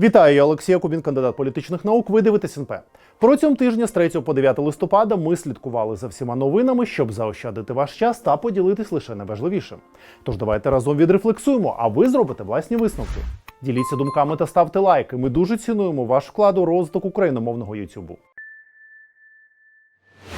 Вітаю, я Олексій Якубін, кандидат політичних наук. Ви дивитесь НП. Протягом тижня з 3 по 9 листопада ми слідкували за всіма новинами, щоб заощадити ваш час та поділитись лише найважливішим. Тож давайте разом відрефлексуємо, а ви зробите власні висновки. Діліться думками та ставте лайки. Ми дуже цінуємо ваш вклад у розвиток україномовного Ютубу.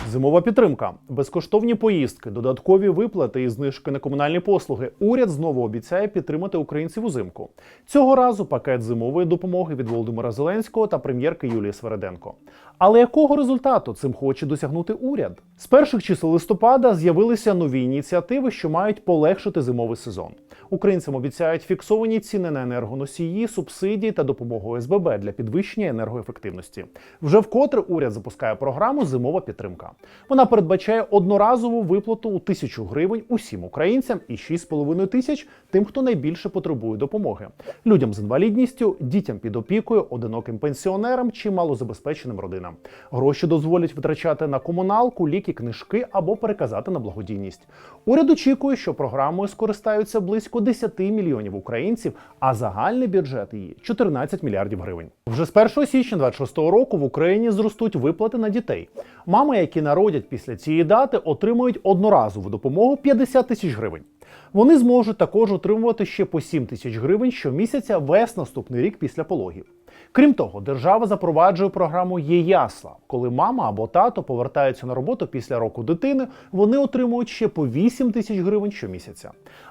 Зимова підтримка, безкоштовні поїздки, додаткові виплати і знижки на комунальні послуги. Уряд знову обіцяє підтримати українців узимку. Цього разу пакет зимової допомоги від Володимира Зеленського та прем'єрки Юлії Свереденко. Але якого результату цим хоче досягнути уряд? З перших чисел листопада з'явилися нові ініціативи, що мають полегшити зимовий сезон. Українцям обіцяють фіксовані ціни на енергоносії, субсидії та допомогу ОСББ для підвищення енергоефективності. Вже вкотре уряд запускає програму Зимова підтримка. Вона передбачає одноразову виплату у тисячу гривень усім українцям і 6,5 тисяч тим, хто найбільше потребує допомоги людям з інвалідністю, дітям під опікою, одиноким пенсіонерам чи малозабезпеченим родинам. Гроші дозволять витрачати на комуналку, ліки, книжки або переказати на благодійність. Уряд очікує, що програмою скористаються близько 10 мільйонів українців, а загальний бюджет її 14 мільярдів гривень. Вже з 1 січня 26 року в Україні зростуть виплати на дітей. Мами, які народять після цієї дати, отримують одноразову допомогу 50 тисяч гривень. Вони зможуть також отримувати ще по 7 тисяч гривень щомісяця весь наступний рік після пологів. Крім того, держава запроваджує програму «Є-ясла». Коли мама або тато повертаються на роботу після року дитини, вони отримують ще по 8 тисяч гривень щомісяця.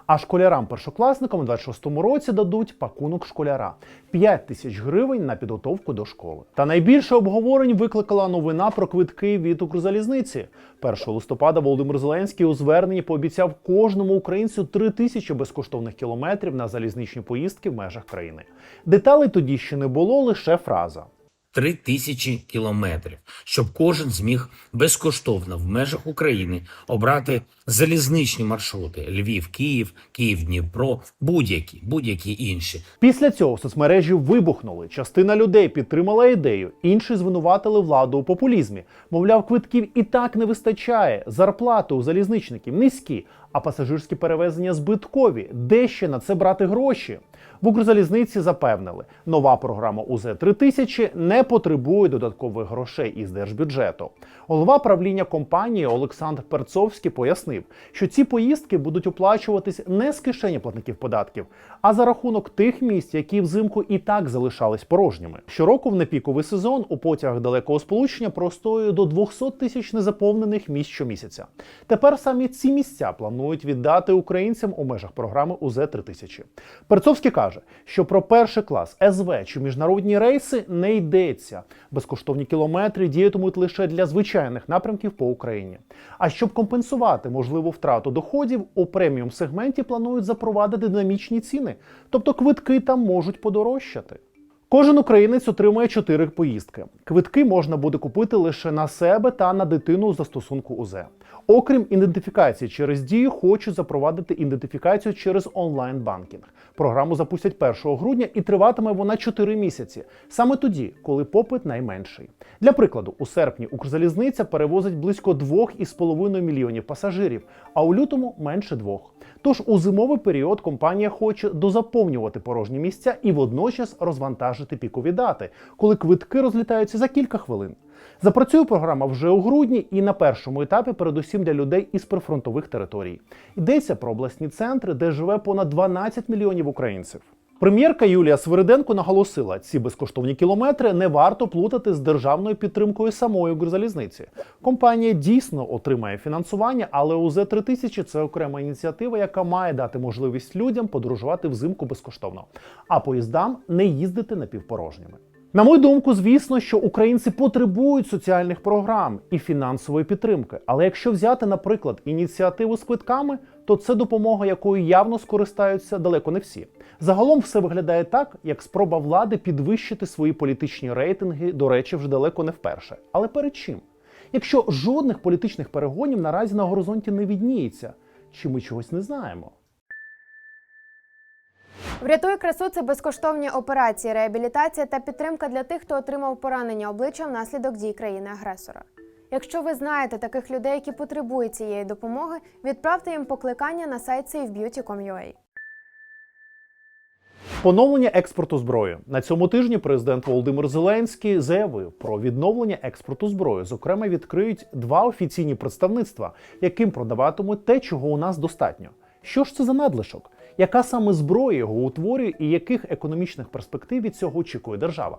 А школярам-першокласникам у 26-му році дадуть пакунок школяра 5 тисяч гривень на підготовку до школи. Та найбільше обговорень викликала новина про квитки від Укрзалізниці. 1 листопада Володимир Зеленський у зверненні пообіцяв кожному українцю 3 тисячі безкоштовних кілометрів на залізничні поїздки в межах країни. Деталей тоді ще не було, лише фраза. Три тисячі кілометрів, щоб кожен зміг безкоштовно в межах України обрати залізничні маршрути: Львів, Київ, Київ, Дніпро, будь-які, будь-які інші. Після цього соцмережі вибухнули. Частина людей підтримала ідею, інші звинуватили владу у популізмі. Мовляв, квитків і так не вистачає. Зарплати у залізничників низькі, а пасажирські перевезення збиткові. Де ще на це брати гроші? В Укрзалізниці запевнили, нова програма УЗ 3000 не потребує додаткових грошей із держбюджету. Голова правління компанії Олександр Перцовський пояснив, що ці поїздки будуть оплачуватись не з кишені платників податків, а за рахунок тих місць, які взимку і так залишались порожніми. Щороку в непіковий сезон у потягах далекого сполучення простоює до 200 тисяч незаповнених місць щомісяця. Тепер самі ці місця планують віддати українцям у межах програми УЗ 3000 Перцовський каже, що про перший клас СВ чи міжнародні рейси не йдеться. Безкоштовні кілометри діятимуть лише для звичайних напрямків по Україні. А щоб компенсувати можливу втрату доходів, у преміум сегменті планують запровадити динамічні ціни, тобто квитки там можуть подорожчати. Кожен українець отримує 4 поїздки. Квитки можна буде купити лише на себе та на дитину у застосунку УЗ. Окрім ідентифікації через дію, хочуть запровадити ідентифікацію через онлайн-банкінг. Програму запустять 1 грудня і триватиме вона 4 місяці, саме тоді, коли попит найменший. Для прикладу, у серпні Укрзалізниця перевозить близько 2,5 мільйонів пасажирів, а у лютому менше двох. Тож у зимовий період компанія хоче дозаповнювати порожні місця і водночас розвантажити пікові дати, коли квитки розлітаються за кілька хвилин. Запрацює програма вже у грудні і на першому етапі, передусім для людей із прифронтових територій. Йдеться про обласні центри, де живе понад 12 мільйонів українців. Прем'єрка Юлія Свириденко наголосила, ці безкоштовні кілометри не варто плутати з державною підтримкою самої Укрзалізниці. Компанія дійсно отримає фінансування, але УЗ 3000 – це окрема ініціатива, яка має дати можливість людям подорожувати взимку безкоштовно, а поїздам не їздити напівпорожніми. На мою думку, звісно, що українці потребують соціальних програм і фінансової підтримки. Але якщо взяти, наприклад, ініціативу з квитками, то це допомога, якою явно скористаються далеко не всі. Загалом все виглядає так, як спроба влади підвищити свої політичні рейтинги, до речі, вже далеко не вперше. Але перед чим? Якщо жодних політичних перегонів наразі на горизонті не відніється, чи ми чогось не знаємо? Врятуй красу це безкоштовні операції, реабілітація та підтримка для тих, хто отримав поранення обличчя внаслідок дій країни-агресора. Якщо ви знаєте таких людей, які потребують цієї допомоги, відправте їм покликання на сайт SafeBeauty.com.ua. Поновлення експорту зброї на цьому тижні президент Володимир Зеленський заявив про відновлення експорту зброї. Зокрема, відкриють два офіційні представництва, яким продаватимуть те, чого у нас достатньо. Що ж це за надлишок? Яка саме зброя його утворює і яких економічних перспектив від цього очікує держава?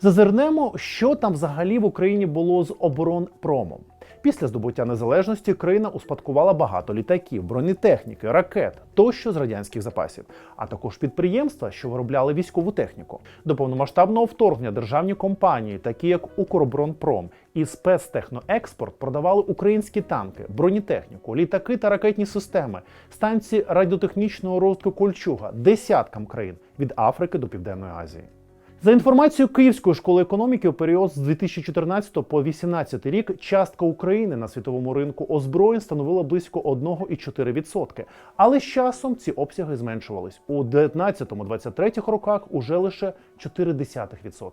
Зазирнемо, що там взагалі в Україні було з оборонпромом. Після здобуття незалежності країна успадкувала багато літаків, бронетехніки, ракет тощо з радянських запасів, а також підприємства, що виробляли військову техніку. До повномасштабного вторгнення державні компанії, такі як Укроборонпром і спецтехноекспорт, продавали українські танки, бронетехніку, літаки та ракетні системи, станції радіотехнічного розвитку Кольчуга десяткам країн від Африки до Південної Азії. За інформацією Київської школи економіки, у період з 2014 по 2018 рік частка України на світовому ринку озброєнь становила близько 1,4%. Але з часом ці обсяги зменшувались. У 2019-2023 роках уже лише 0,4%.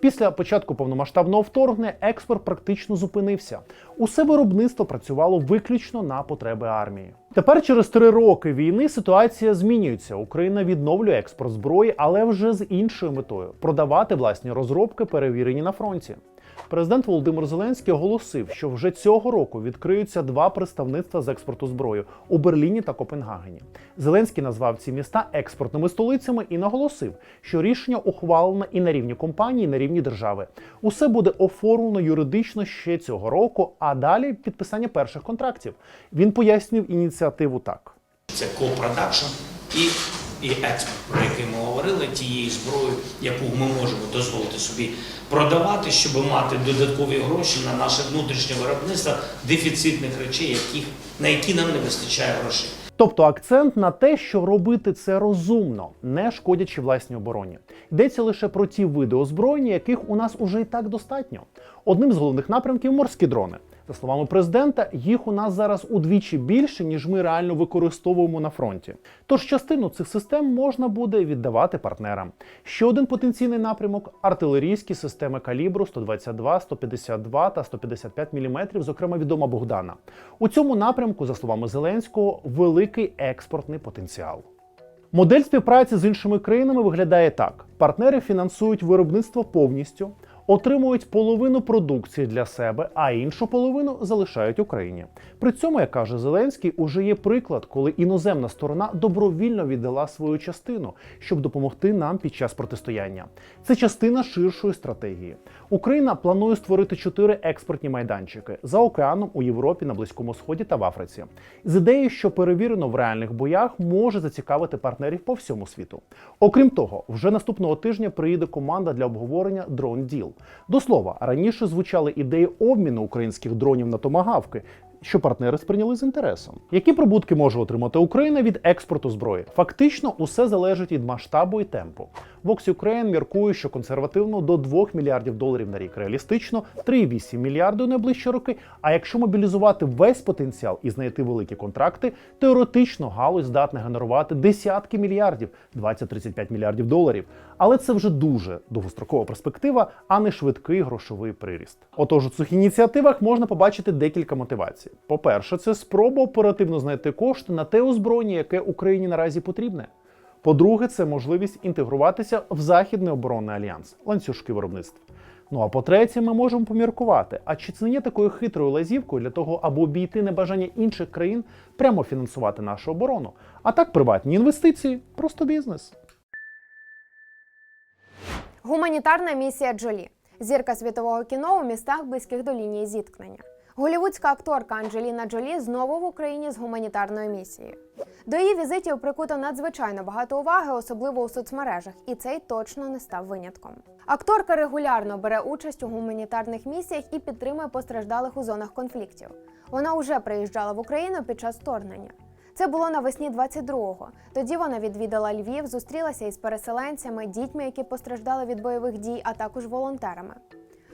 Після початку повномасштабного вторгнення експорт практично зупинився. Усе виробництво працювало виключно на потреби армії. Тепер, через три роки війни, ситуація змінюється. Україна відновлює експорт зброї, але вже з іншою метою продавати власні розробки, перевірені на фронті. Президент Володимир Зеленський оголосив, що вже цього року відкриються два представництва з експорту зброї у Берліні та Копенгагені. Зеленський назвав ці міста експортними столицями і наголосив, що рішення ухвалено і на рівні компанії, і на рівні держави. Усе буде оформлено юридично ще цього року, а далі підписання перших контрактів. Він пояснив ініціативу так. Це копродакшн і, і експорт, про який ми говорили, тієї зброї, яку ми можемо дозволити собі продавати, щоб мати додаткові гроші на наше внутрішнє виробництво дефіцитних речей, яких, на які нам не вистачає грошей. Тобто акцент на те, що робити це розумно, не шкодячи власній обороні. Йдеться лише про ті види озброєння, яких у нас уже і так достатньо. Одним з головних напрямків морські дрони. За словами президента, їх у нас зараз удвічі більше, ніж ми реально використовуємо на фронті. Тож частину цих систем можна буде віддавати партнерам. Ще один потенційний напрямок артилерійські системи калібру 122, 152 та 155 мм, зокрема відома Богдана. У цьому напрямку, за словами Зеленського, великий експортний потенціал. Модель співпраці з іншими країнами виглядає так: партнери фінансують виробництво повністю, отримують половину продукції для себе, а іншу половину залишають Україні. При цьому, як каже Зеленський, уже є приклад, коли іноземна сторона добровільно віддала свою частину, щоб допомогти нам під час протистояння. Це частина ширшої стратегії. Україна планує створити чотири експортні майданчики за океаном у Європі, на Близькому Сході та в Африці. З ідеєю, що перевірено в реальних боях, може зацікавити партнерів по всьому світу. Окрім того, вже наступного тижня приїде команда для обговорення Drone Deal. До слова, раніше звучали ідеї обміну українських дронів на томагавки. Що партнери сприйняли з інтересом. Які прибутки може отримати Україна від експорту зброї? Фактично, усе залежить від масштабу і темпу. Vox Ukraine міркує, що консервативно до 2 мільярдів доларів на рік, реалістично 3,8 мільярди у найближчі роки. А якщо мобілізувати весь потенціал і знайти великі контракти, теоретично галузь здатна генерувати десятки мільярдів, 20-35 мільярдів доларів. Але це вже дуже довгострокова перспектива, а не швидкий грошовий приріст. Отож, у цих ініціативах можна побачити декілька мотивацій. По-перше, це спроба оперативно знайти кошти на те озброєння, яке Україні наразі потрібне. По-друге, це можливість інтегруватися в західний оборонний альянс, ланцюжки виробництва. Ну а по-третє, ми можемо поміркувати, а чи це не є такою хитрою лазівкою для того, аби обійти небажання інших країн прямо фінансувати нашу оборону? А так приватні інвестиції, просто бізнес. Гуманітарна місія Джолі. Зірка світового кіно у містах близьких до лінії зіткнення. Голівудська акторка Анджеліна Джолі знову в Україні з гуманітарною місією. До її візитів прикуто надзвичайно багато уваги, особливо у соцмережах, і цей точно не став винятком. Акторка регулярно бере участь у гуманітарних місіях і підтримує постраждалих у зонах конфліктів. Вона вже приїжджала в Україну під час вторгнення. Це було навесні 22-го. Тоді вона відвідала Львів, зустрілася із переселенцями, дітьми, які постраждали від бойових дій, а також волонтерами.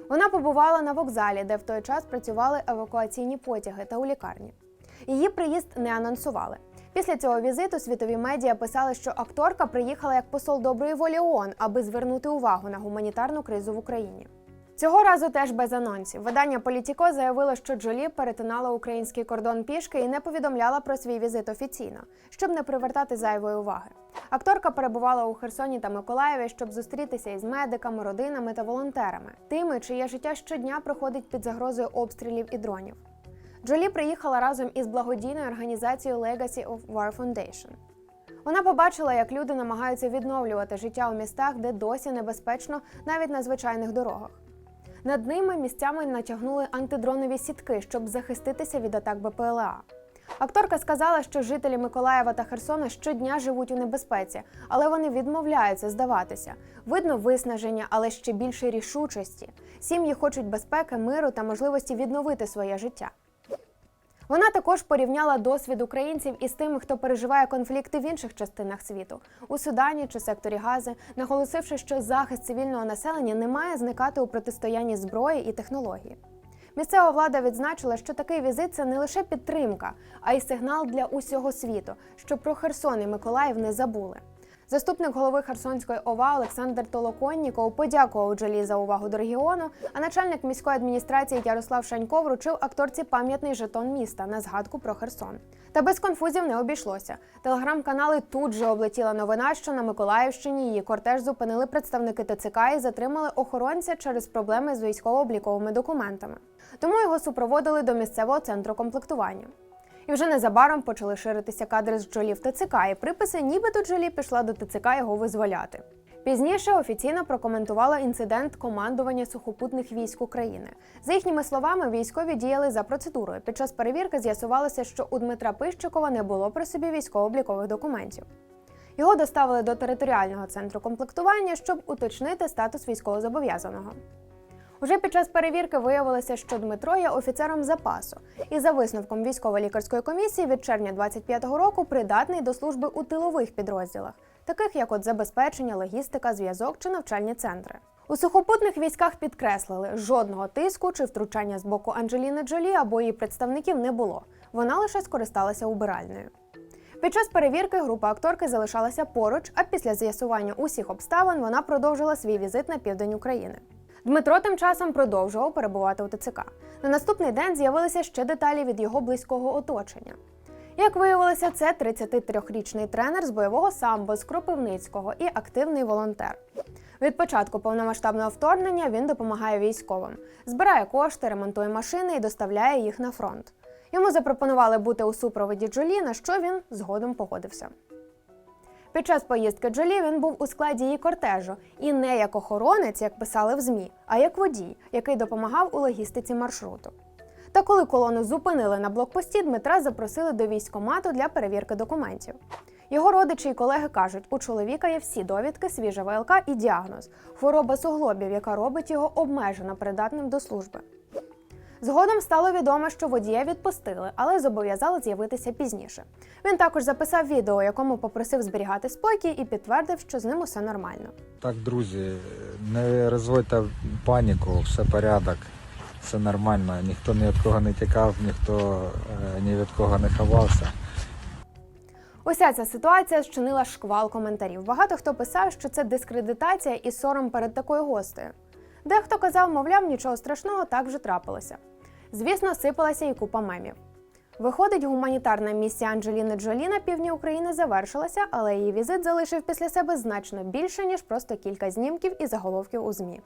Вона побувала на вокзалі, де в той час працювали евакуаційні потяги та у лікарні. Її приїзд не анонсували. Після цього візиту світові медіа писали, що акторка приїхала як посол доброї волі ООН, аби звернути увагу на гуманітарну кризу в Україні. Цього разу теж без анонсів. Видання Політіко заявило, що Джолі перетинала український кордон пішки і не повідомляла про свій візит офіційно, щоб не привертати зайвої уваги. Акторка перебувала у Херсоні та Миколаєві, щоб зустрітися із медиками, родинами та волонтерами, тими, чиє життя щодня проходить під загрозою обстрілів і дронів. Джолі приїхала разом із благодійною організацією Legacy of War Foundation. Вона побачила, як люди намагаються відновлювати життя у містах, де досі небезпечно навіть на звичайних дорогах. Над ними місцями натягнули антидронові сітки, щоб захиститися від атак БПЛА. Акторка сказала, що жителі Миколаєва та Херсона щодня живуть у небезпеці, але вони відмовляються здаватися. Видно виснаження, але ще більше рішучості. Сім'ї хочуть безпеки, миру та можливості відновити своє життя. Вона також порівняла досвід українців із тими, хто переживає конфлікти в інших частинах світу у Судані чи секторі Гази, наголосивши, що захист цивільного населення не має зникати у протистоянні зброї і технології. Місцева влада відзначила, що такий візит це не лише підтримка, а й сигнал для усього світу, що про Херсон і Миколаїв не забули. Заступник голови Херсонської ОВА Олександр Толоконніков подякував Джолі за увагу до регіону, а начальник міської адміністрації Ярослав Шанько вручив акторці пам'ятний жетон міста на згадку про Херсон. Та без конфузів не обійшлося. Телеграм-канали тут же облетіла новина, що на Миколаївщині її кортеж зупинили представники ТЦК і затримали охоронця через проблеми з військово-обліковими документами. Тому його супроводили до місцевого центру комплектування. І вже незабаром почали ширитися кадри з Джолі в ТЦК, і приписи, нібито Джолі пішла до ТЦК його визволяти. Пізніше офіційно прокоментувала інцидент командування сухопутних військ України. За їхніми словами, військові діяли за процедурою. Під час перевірки з'ясувалося, що у Дмитра Пищикова не було при собі військово-облікових документів. Його доставили до територіального центру комплектування, щоб уточнити статус військовозобов'язаного. Уже під час перевірки виявилося, що Дмитро є офіцером запасу, і за висновком військово-лікарської комісії від червня 25-го року придатний до служби у тилових підрозділах, таких як от забезпечення, логістика, зв'язок чи навчальні центри. У сухопутних військах підкреслили, жодного тиску чи втручання з боку Анджеліни Джолі або її представників не було. Вона лише скористалася убиральною. Під час перевірки група акторки залишалася поруч, а після з'ясування усіх обставин вона продовжила свій візит на південь України. Дмитро тим часом продовжував перебувати у ТЦК. На наступний день з'явилися ще деталі від його близького оточення. Як виявилося, це 33-річний тренер з бойового самбо з Кропивницького і активний волонтер. Від початку повномасштабного вторгнення він допомагає військовим, збирає кошти, ремонтує машини і доставляє їх на фронт. Йому запропонували бути у супроводі Джолі, на що він згодом погодився. Під час поїздки Джолі він був у складі її кортежу і не як охоронець, як писали в ЗМІ, а як водій, який допомагав у логістиці маршруту. Та коли колону зупинили на блокпості, Дмитра запросили до військкомату для перевірки документів. Його родичі і колеги кажуть, у чоловіка є всі довідки, свіжа ВЛК і діагноз хвороба суглобів, яка робить його обмежено придатним до служби. Згодом стало відомо, що водія відпустили, але зобов'язали з'явитися пізніше. Він також записав відео, якому попросив зберігати спокій і підтвердив, що з ним усе нормально. Так, друзі, не розводьте паніку, все порядок, все нормально. Ніхто ні від кого не тікав, ніхто е, ні від кого не ховався. Уся ця ситуація зчинила шквал коментарів. Багато хто писав, що це дискредитація і сором перед такою гостею. Дехто казав, мовляв, нічого страшного так вже трапилося. Звісно, сипалася і купа мемів. Виходить, гуманітарна місія Анджеліни Джолі на півдні України завершилася, але її візит залишив після себе значно більше, ніж просто кілька знімків і заголовків у ЗМІ.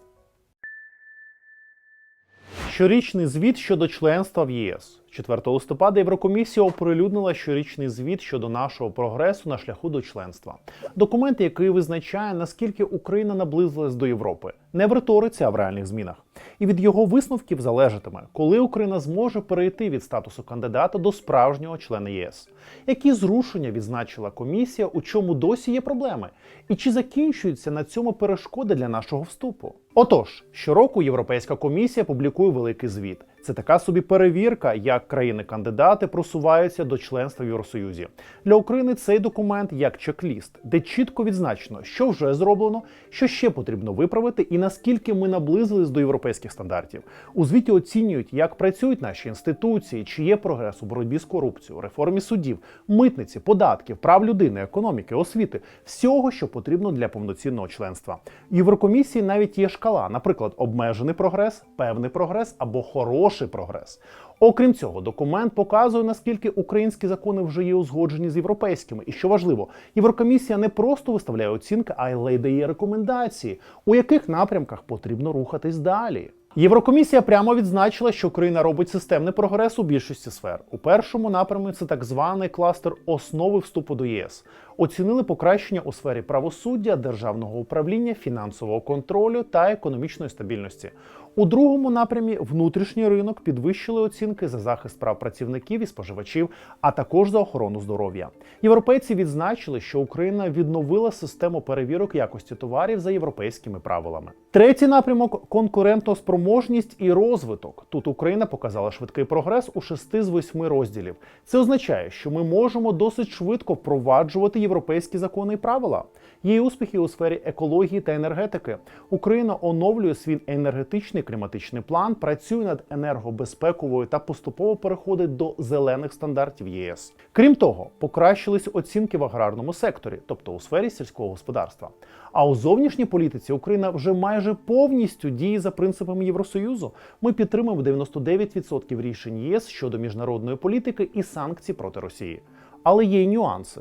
Щорічний звіт щодо членства в ЄС. 4 листопада Єврокомісія оприлюднила щорічний звіт щодо нашого прогресу на шляху до членства. Документ, який визначає, наскільки Україна наблизилась до Європи, не в риториці, а в реальних змінах. І від його висновків залежатиме, коли Україна зможе перейти від статусу кандидата до справжнього члена ЄС. Які зрушення відзначила комісія, у чому досі є проблеми, і чи закінчуються на цьому перешкоди для нашого вступу? Отож, щороку Європейська комісія публікує великий звіт. Це така собі перевірка, як країни-кандидати просуваються до членства в Євросоюзі. Для України цей документ як чек-ліст, де чітко відзначено, що вже зроблено, що ще потрібно виправити, і наскільки ми наблизились до європейських стандартів. У звіті оцінюють, як працюють наші інституції, чи є прогрес у боротьбі з корупцією, реформі судів, митниці, податків, прав людини, економіки, освіти, всього, що потрібно для повноцінного членства. Єврокомісії навіть є шкала, наприклад, обмежений прогрес, певний прогрес або хороший прогрес. Окрім цього, документ показує, наскільки українські закони вже є узгоджені з європейськими. І що важливо, Єврокомісія не просто виставляє оцінки, а й дає рекомендації, у яких напрямках потрібно рухатись далі. Єврокомісія прямо відзначила, що Україна робить системний прогрес у більшості сфер. У першому напрямі це так званий кластер основи вступу до ЄС. Оцінили покращення у сфері правосуддя, державного управління, фінансового контролю та економічної стабільності. У другому напрямі внутрішній ринок підвищили оцінки за захист прав працівників і споживачів, а також за охорону здоров'я. Європейці відзначили, що Україна відновила систему перевірок якості товарів за європейськими правилами. Третій напрямок конкурентоспроможність і розвиток. Тут Україна показала швидкий прогрес у шести з восьми розділів. Це означає, що ми можемо досить швидко впроваджувати європейські закони і правила. Є успіхи у сфері екології та енергетики. Україна оновлює свій енергетичний кліматичний план, працює над енергобезпековою та поступово переходить до зелених стандартів ЄС. Крім того, покращились оцінки в аграрному секторі, тобто у сфері сільського господарства. А у зовнішній політиці Україна вже майже повністю діє за принципами Євросоюзу. Ми підтримуємо 99% рішень ЄС щодо міжнародної політики і санкцій проти Росії. Але є й нюанси.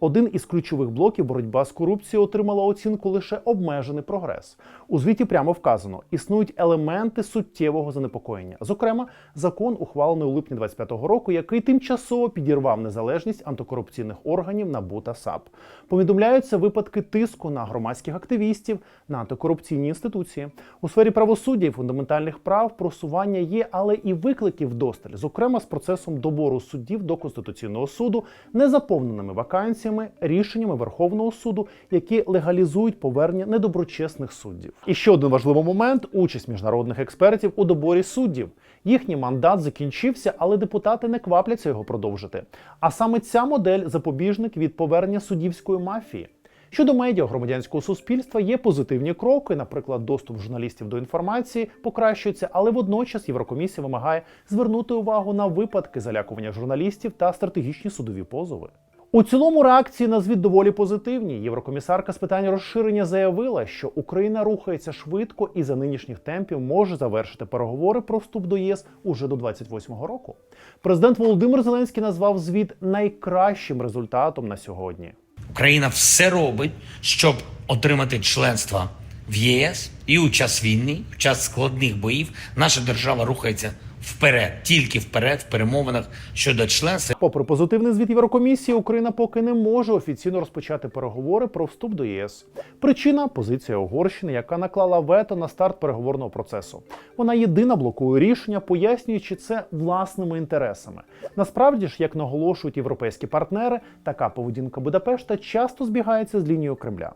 Один із ключових блоків боротьба з корупцією отримала оцінку лише обмежений прогрес. У звіті прямо вказано, існують елементи суттєвого занепокоєння. Зокрема, закон, ухвалений у липні 25-го року, який тимчасово підірвав незалежність антикорупційних органів НАБУ та САП. Повідомляються випадки тиску на громадських активістів, на антикорупційні інституції. У сфері правосуддя і фундаментальних прав просування є, але і викликів вдосталь, зокрема з процесом добору суддів до Конституційного суду, незаповненими вакансіями, рішеннями Верховного суду, які легалізують повернення недоброчесних суддів. І ще один важливий момент участь міжнародних експертів у доборі суддів. Їхній мандат закінчився, але депутати не квапляться його продовжити. А саме ця модель запобіжник від повернення суддівської мафії. Щодо медіа громадянського суспільства є позитивні кроки, наприклад, доступ журналістів до інформації покращується, але водночас Єврокомісія вимагає звернути увагу на випадки залякування журналістів та стратегічні судові позови. У цілому реакції на звіт доволі позитивні. Єврокомісарка з питань розширення заявила, що Україна рухається швидко і за нинішніх темпів може завершити переговори про вступ до ЄС уже до 28-го року. Президент Володимир Зеленський назвав звіт найкращим результатом на сьогодні. Україна все робить, щоб отримати членство в ЄС, і у час війни, в час складних боїв, наша держава рухається вперед, тільки вперед в перемовинах щодо членства. Попри позитивний звіт Єврокомісії, Україна поки не може офіційно розпочати переговори про вступ до ЄС. Причина позиція Угорщини, яка наклала вето на старт переговорного процесу. Вона єдина блокує рішення, пояснюючи це власними інтересами. Насправді ж, як наголошують європейські партнери, така поведінка Будапешта часто збігається з лінією Кремля.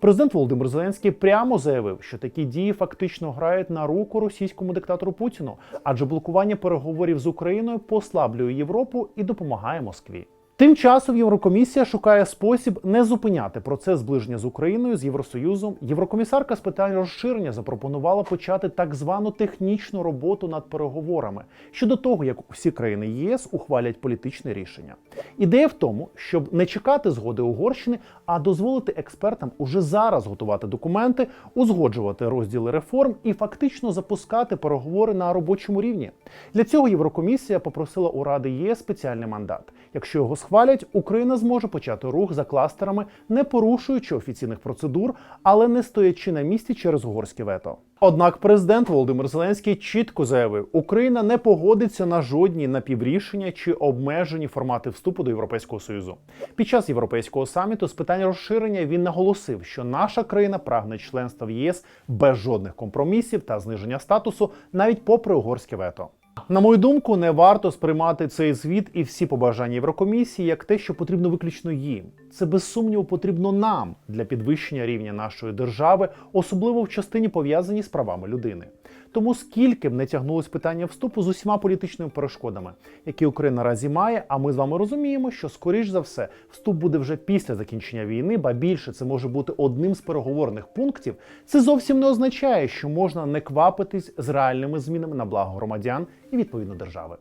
Президент Володимир Зеленський прямо заявив, що такі дії фактично грають на руку російському диктатору Путіну, адже блокування переговорів з Україною послаблює Європу і допомагає Москві. Тим часом Єврокомісія шукає спосіб не зупиняти процес зближення з Україною з Євросоюзом. Єврокомісарка з питань розширення запропонувала почати так звану технічну роботу над переговорами щодо того, як усі країни ЄС ухвалять політичне рішення. Ідея в тому, щоб не чекати згоди Угорщини, а дозволити експертам уже зараз готувати документи, узгоджувати розділи реформ і фактично запускати переговори на робочому рівні. Для цього Єврокомісія попросила у Ради ЄС спеціальний мандат. Якщо його схвалять, Україна зможе почати рух за кластерами, не порушуючи офіційних процедур, але не стоячи на місці через угорське вето. Однак президент Володимир Зеленський чітко заявив, Україна не погодиться на жодні напіврішення чи обмежені формати вступу до Європейського союзу. Під час європейського саміту з питань розширення він наголосив, що наша країна прагне членства в ЄС без жодних компромісів та зниження статусу, навіть попри угорське вето. На мою думку, не варто сприймати цей звіт і всі побажання Єврокомісії як те, що потрібно виключно їм. Це без сумніву потрібно нам для підвищення рівня нашої держави, особливо в частині пов'язані з правами людини. Тому скільки б не тягнулось питання вступу з усіма політичними перешкодами, які Україна наразі має, а ми з вами розуміємо, що скоріш за все вступ буде вже після закінчення війни, ба більше це може бути одним з переговорних пунктів. Це зовсім не означає, що можна не квапитись з реальними змінами на благо громадян і відповідно держави.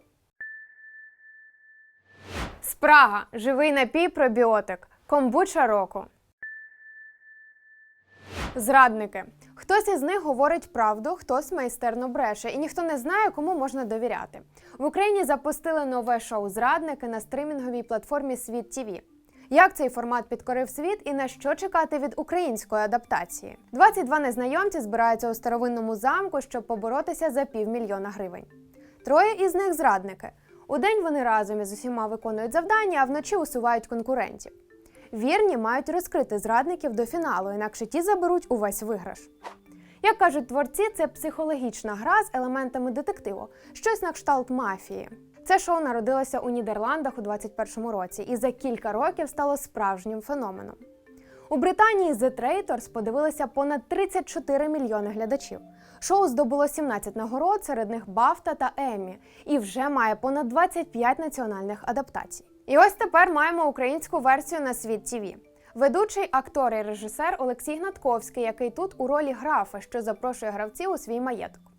Спрага живий напій пробіотик. Комбуча року. Зрадники. Хтось із них говорить правду, хтось майстерно бреше, і ніхто не знає, кому можна довіряти. В Україні запустили нове шоу Зрадники на стримінговій платформі Світ ТІВІ. Як цей формат підкорив світ і на що чекати від української адаптації? 22 незнайомці збираються у старовинному замку, щоб поборотися за півмільйона гривень. Троє із них зрадники. Удень вони разом із усіма виконують завдання, а вночі усувають конкурентів. Вірні мають розкрити зрадників до фіналу, інакше ті заберуть увесь виграш. Як кажуть творці, це психологічна гра з елементами детективу, щось на кшталт мафії. Це шоу народилося у Нідерландах у 21-му році і за кілька років стало справжнім феноменом. У Британії The Traitors подивилися понад 34 мільйони глядачів. Шоу здобуло 17 нагород, серед них Бафта та Еммі, і вже має понад 25 національних адаптацій. І ось тепер маємо українську версію на світ ТІВІ. Ведучий актор і режисер Олексій Гнатковський, який тут у ролі графа, що запрошує гравців у свій маєток.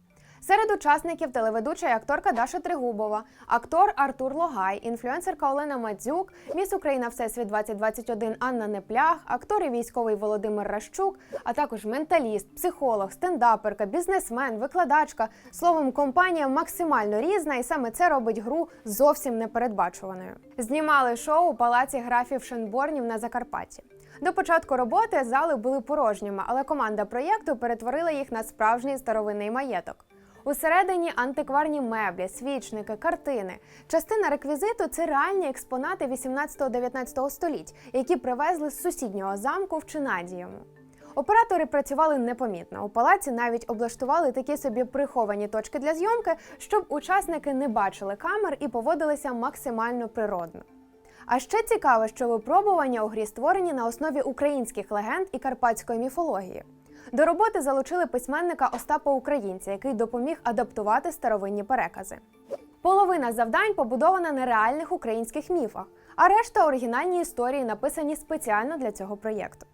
Серед учасників телеведуча і акторка Даша Тригубова, актор Артур Логай, інфлюенсерка Олена Мадзюк, міс Україна Всесвіт 2021 Анна Неплях, актор і військовий Володимир Ращук, а також менталіст, психолог, стендаперка, бізнесмен, викладачка. Словом, компанія максимально різна, і саме це робить гру зовсім непередбачуваною. Знімали шоу у палаці графів Шенборнів на Закарпатті. До початку роботи зали були порожніми, але команда проєкту перетворила їх на справжній старовинний маєток. Усередині антикварні меблі, свічники, картини. Частина реквізиту це реальні експонати 18-19 століть, які привезли з сусіднього замку в Чинадієму. Оператори працювали непомітно. У палаці навіть облаштували такі собі приховані точки для зйомки, щоб учасники не бачили камер і поводилися максимально природно. А ще цікаво, що випробування у грі створені на основі українських легенд і карпатської міфології. До роботи залучили письменника Остапа Українця, який допоміг адаптувати старовинні перекази. Половина завдань побудована на реальних українських міфах, а решта оригінальні історії написані спеціально для цього проєкту.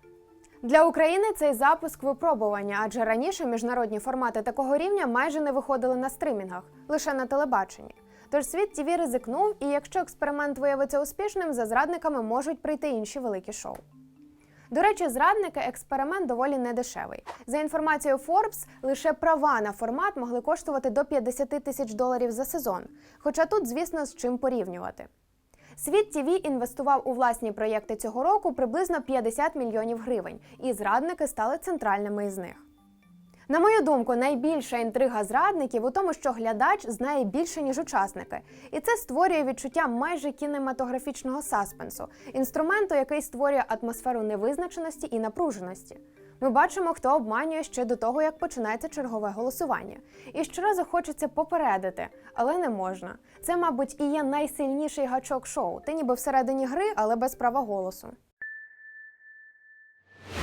Для України цей запуск випробування, адже раніше міжнародні формати такого рівня майже не виходили на стримінгах, лише на телебаченні. Тож світ ТВ ризикнув, і якщо експеримент виявиться успішним, за зрадниками можуть прийти інші великі шоу. До речі, зрадники експеримент доволі недешевий. За інформацією Forbes, лише права на формат могли коштувати до 50 тисяч доларів за сезон. Хоча тут, звісно, з чим порівнювати. Світ ТВ інвестував у власні проєкти цього року приблизно 50 мільйонів гривень, і зрадники стали центральними із них. На мою думку, найбільша інтрига зрадників у тому, що глядач знає більше, ніж учасники, і це створює відчуття майже кінематографічного саспенсу, інструменту, який створює атмосферу невизначеності і напруженості. Ми бачимо, хто обманює ще до того, як починається чергове голосування. І щоразу хочеться попередити, але не можна. Це, мабуть, і є найсильніший гачок шоу. Ти ніби всередині гри, але без права голосу.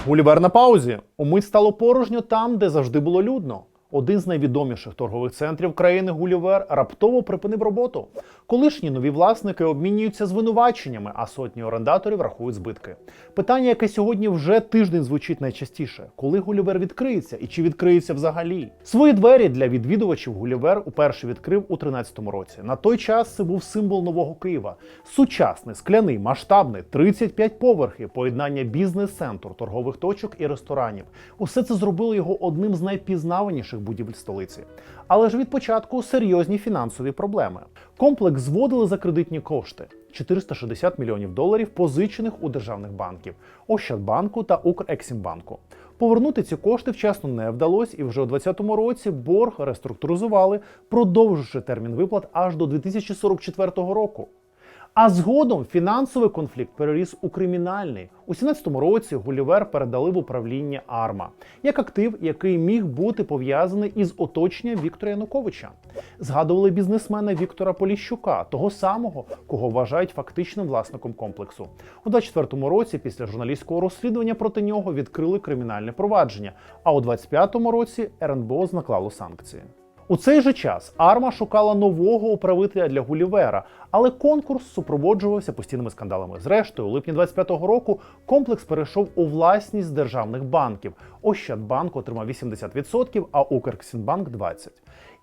Гулівер на паузі. Умить стало порожньо там, де завжди було людно. Один з найвідоміших торгових центрів країни Гулівер раптово припинив роботу. Колишні нові власники обмінюються звинуваченнями, а сотні орендаторів рахують збитки. Питання, яке сьогодні вже тиждень звучить найчастіше: коли Гулівер відкриється і чи відкриється взагалі? Свої двері для відвідувачів Гулівер уперше відкрив у 13-му році. На той час це був символ нового Києва. Сучасний, скляний, масштабний, 35 поверхів, поєднання бізнес-центру, торгових точок і ресторанів. Усе це зробило його одним з найпізнаваніших будівель столиці. Але ж від початку серйозні фінансові проблеми. Комплекс зводили за кредитні кошти. 460 мільйонів доларів позичених у державних банків Ощадбанку та Укрексімбанку. Повернути ці кошти вчасно не вдалося, і вже у 2020 році борг реструктуризували, продовживши термін виплат аж до 2044 року. А згодом фінансовий конфлікт переріс у кримінальний. У 17-му році Гулівер передали в управління Арма як актив, який міг бути пов'язаний із оточенням Віктора Януковича. Згадували бізнесмена Віктора Поліщука, того самого, кого вважають фактичним власником комплексу. У 24-му році, після журналістського розслідування проти нього відкрили кримінальне провадження. А у 25-му році РНБО наклало санкції. У цей же час Арма шукала нового управителя для Гулівера, але конкурс супроводжувався постійними скандалами. Зрештою, у липні 25-го року комплекс перейшов у власність державних банків. Ощадбанк отримав 80%, а Укрксінбанк 20%.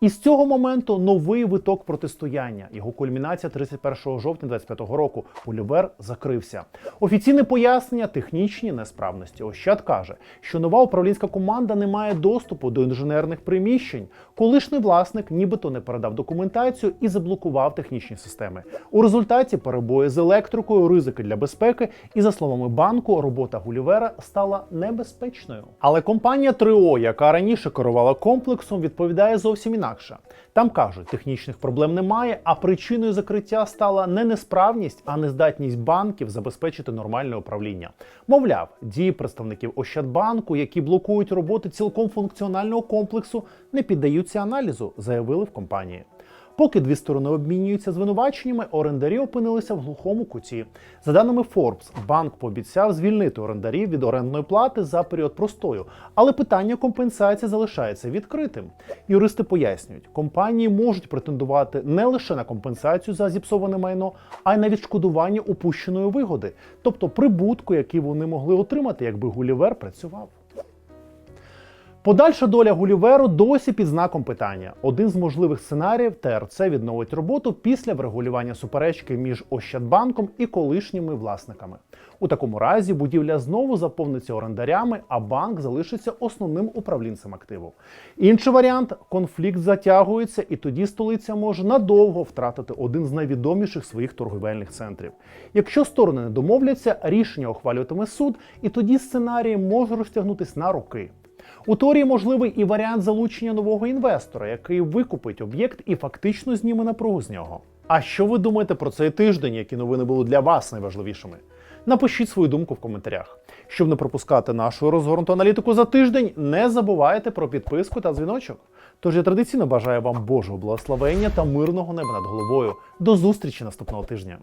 І з цього моменту новий виток протистояння. Його кульмінація 31 жовтня 25-го року. Гулівер закрився. Офіційне пояснення технічні несправності. Ощад каже, що нова управлінська команда не має доступу до інженерних приміщень. Колишній власник нібито не передав документацію і заблокував технічні системи. У результаті перебої з електрикою, ризики для безпеки, і за словами банку, робота Гулівера стала небезпечною. Але компанія Трио, яка раніше керувала комплексом, відповідає зовсім інакше. Там кажуть, технічних проблем немає, а причиною закриття стала не несправність, а нездатність банків забезпечити нормальне управління. Мовляв, дії представників Ощадбанку, які блокують роботи цілком функціонального комплексу, не піддаються аналізу, заявили в компанії. Поки дві сторони обмінюються звинуваченнями, орендарі опинилися в глухому куті. За даними Forbes, банк пообіцяв звільнити орендарів від орендної плати за період простою, але питання компенсації залишається відкритим. Юристи пояснюють, компанії можуть претендувати не лише на компенсацію за зіпсоване майно, а й на відшкодування упущеної вигоди, тобто прибутку, який вони могли отримати, якби Гулівер працював. Подальша доля Гуліверу досі під знаком питання. Один з можливих сценаріїв ТРЦ відновить роботу після врегулювання суперечки між Ощадбанком і колишніми власниками. У такому разі будівля знову заповниться орендарями, а банк залишиться основним управлінцем активу. Інший варіант конфлікт затягується, і тоді столиця може надовго втратити один з найвідоміших своїх торговельних центрів. Якщо сторони не домовляться, рішення ухвалюватиме суд, і тоді сценарій може розтягнутись на роки. У теорії можливий і варіант залучення нового інвестора, який викупить об'єкт і фактично зніме напругу з нього. А що ви думаєте про цей тиждень, які новини були для вас найважливішими? Напишіть свою думку в коментарях. Щоб не пропускати нашу розгорнуту аналітику за тиждень, не забувайте про підписку та дзвіночок. Тож я традиційно бажаю вам Божого благословення та мирного неба над головою. До зустрічі наступного тижня.